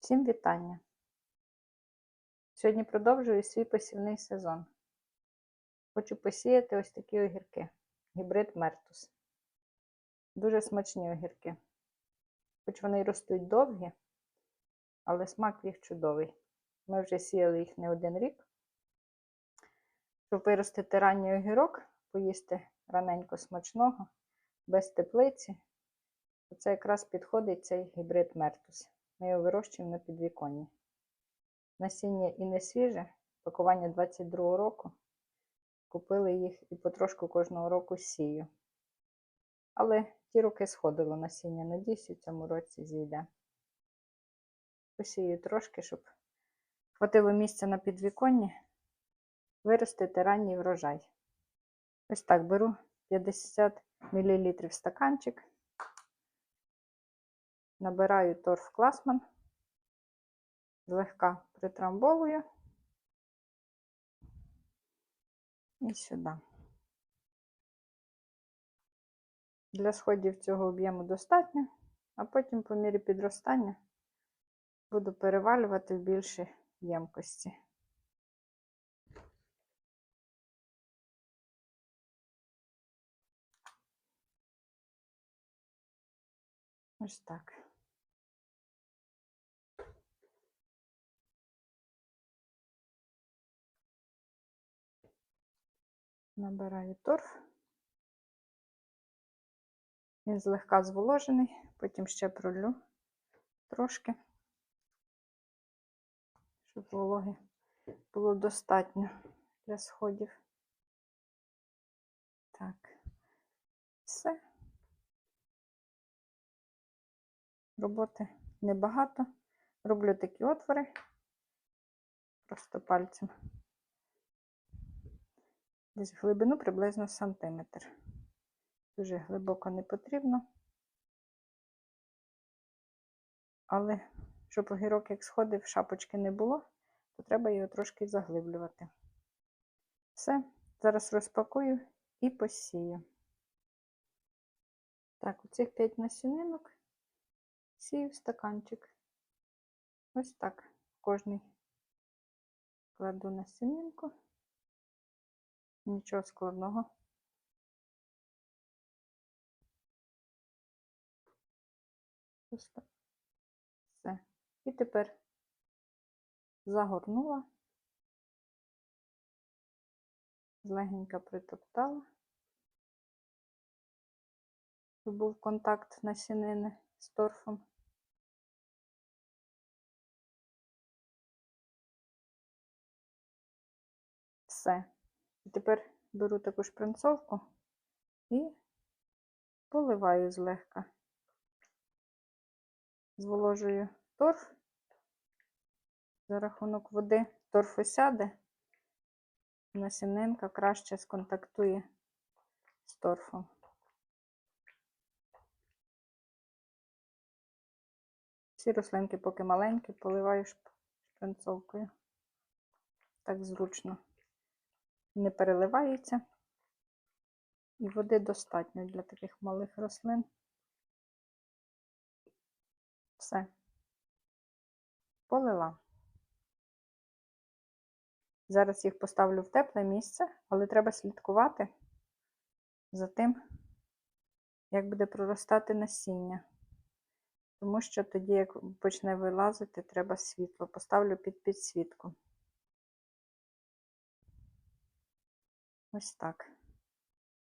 Всім вітання! Сьогодні продовжую свій посівний сезон. Хочу посіяти ось такі огірки. Гібрид Мертус. Дуже смачні огірки. Хоч вони й ростуть довгі, але смак їх чудовий. Ми вже сіяли їх не один рік. Щоб виростити ранній огірок, поїсти раненько смачного, без теплиці. Це якраз підходить цей гібрид Мертус. Ми його вирощуємо на підвіконні. Насіння і не свіже, пакування 22 року. Купили їх і потрошку кожного року сію. Але ті роки сходило насіння. Надіюсь, у цьому році зійде. Посію трошки, щоб хватило місця на підвіконні, виростити ранній врожай. Ось так беру 50 мл стаканчик. Набираю торф класман, злегка притрамбовую і сюди. Для сходів цього об'єму достатньо, а потім по мірі підростання буду перевалювати в більші ємкості. Ось так. Набираю торф. Він злегка зволожений, потім ще пролю трошки, щоб вологи було достатньо для сходів. Так, все. Роботи небагато. Роблю такі отвори, просто пальцем. Десь в глибину приблизно сантиметр. Дуже глибоко не потрібно. Але щоб огірок як сходив, шапочки не було, то треба його трошки заглиблювати. Все, зараз розпакую і посію. Так, оцих 5 насінинок сію в стаканчик. Ось так. Кожний кладу насінинку. Нічого складного. Так. Все. І тепер загорнула, злегенько притоптала, щоб був контакт насінини з торфом. Все. Тепер беру таку шпринцовку і поливаю злегка. Зволожую торф. За рахунок води торф осяде, насінинка краще сконтактує з торфом. Всі рослинки, поки маленькі, поливаю шпринцовкою. Так зручно не переливається, і води достатньо для таких малих рослин. Все, полила. Зараз їх поставлю в тепле місце, але треба слідкувати за тим, як буде проростати насіння. Тому що тоді, як почне вилазити, треба світло. Поставлю під підсвітку. Ось так.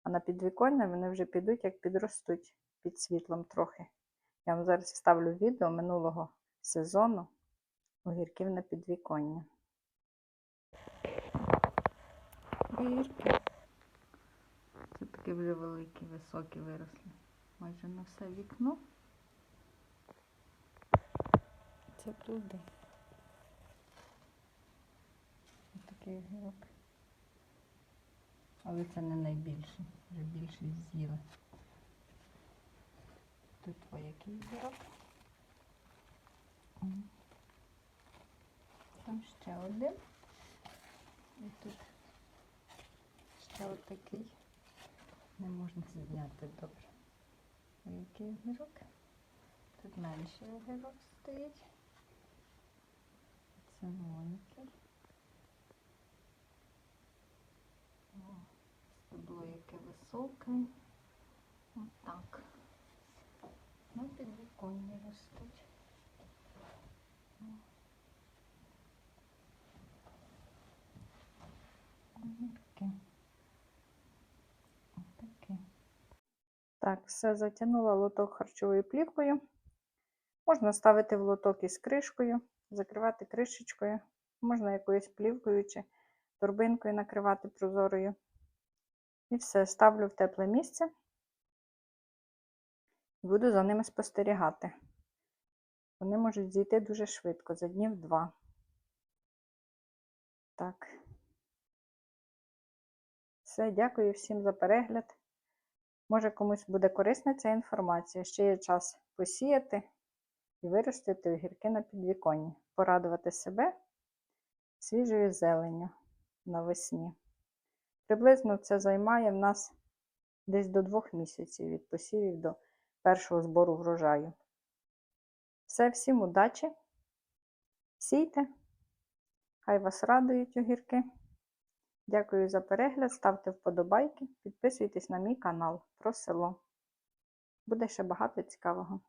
А на підвіконня вони вже підуть, як підростуть під світлом трохи. Я вам зараз ставлю відео минулого сезону огірків на підвіконня. Огірки. Це такі вже великі, високі виросли. Майже на все вікно. Це туди. Ось такий огірок. Але це не найбільший, вже більшість з'їли. Тут який зірок. Там ще один. І тут ще отакий. Не можна зняти добре. Який огірок. Тут менший огірок стоїть. червоненький. О, високе. Отак. На підвіконні ростуть. Отаке. Так, все затягнула лоток харчовою плівкою. Можна ставити в лоток із кришкою, закривати кришечкою, можна якоюсь плівкою чи торбинкою накривати прозорою. І все, ставлю в тепле місце. Буду за ними спостерігати. Вони можуть зійти дуже швидко, за днів два. Так. Все, дякую всім за перегляд. Може, комусь буде корисна ця інформація. Ще є час посіяти і виростити огірки на підвіконні, порадувати себе свіжою зеленню навесні. Приблизно це займає в нас десь до двох місяців від посівів до першого збору врожаю. Все, всім удачі! Сійте! Хай вас радують огірки! Дякую за перегляд, ставте вподобайки, підписуйтесь на мій канал про село. Буде ще багато цікавого.